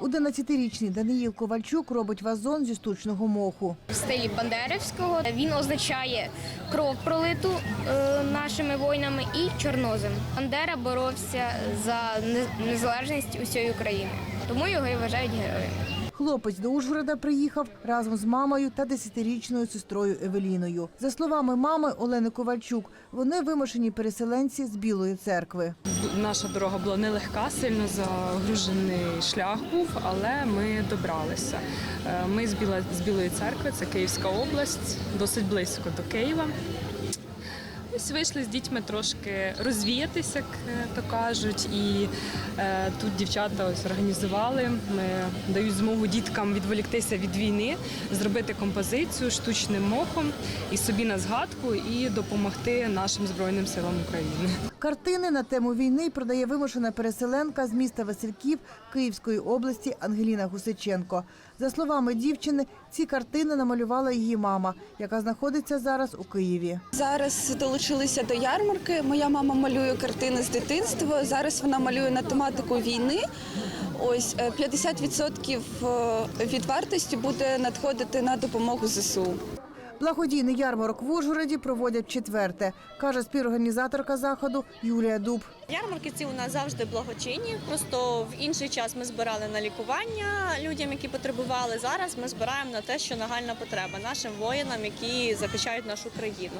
11-річний Даниїл Ковальчук робить вазон зі штучного моху. в стилі Бандерівського. Він означає кров пролиту е, нашими воїнами і чорнозем. Бандера боровся за незалежність усієї України, тому його і вважають героєм. Хлопець до Ужгорода приїхав разом з мамою та 10-річною сестрою Евеліною. За словами мами Олени Ковальчук, вони вимушені переселенці з Білої церкви. Наша дорога була нелегка, сильно загружений шлях був, але ми добралися. Е, Ми з Білої церкви, це Київська область, досить близько до Києва. Ось вийшли з дітьми трошки розвіятися, як е, то кажуть. І е, тут дівчата ось організували. Ми дають змогу діткам відволіктися від війни, зробити композицію штучним мохом і собі на згадку, і допомогти нашим збройним силам України. Картини на тему війни продає вимушена переселенка з міста Васильків Київської області Ангеліна Гусиченко. За словами дівчини, ці картини намалювала її мама, яка знаходиться зараз у Києві. Зараз долучилися до ярмарки. Моя мама малює картини з дитинства. Зараз вона малює на тематику війни. Ось е, 50% е, від вартості буде надходити на допомогу ЗСУ. Благодійний ярмарок в Ужгороді проводять четверте, каже співорганізаторка заходу Юлія Дуб. Ярмарки ці у нас завжди благочинні. Просто в інший час ми збирали на лікування людям, які потребували. Зараз ми збираємо на те, що нагальна потреба нашим воїнам, які захищають нашу країну.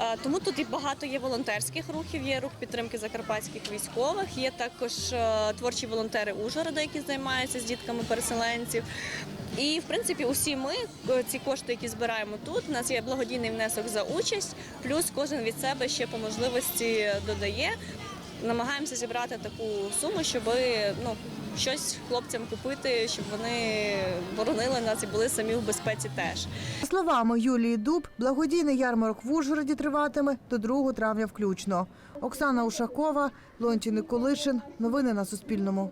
Е, Тому тут і багато є волонтерських рухів. Є рух підтримки закарпатських військових. Є також е, творчі волонтери Ужгорода, які займаються з дітками переселенців. І в принципі, усі ми е, ці кошти, які збираємо тут, у нас є благодійний внесок за участь, плюс кожен від себе ще по можливості додає. Намагаємося зібрати таку суму, щоб ну щось хлопцям купити, щоб вони боронили нас і були самі в безпеці теж. За словами Юлії Дуб, благодійний ярмарок в Ужгороді триватиме до 2 травня включно. Оксана Ушакова, Лончий Николишин. Новини на Суспільному.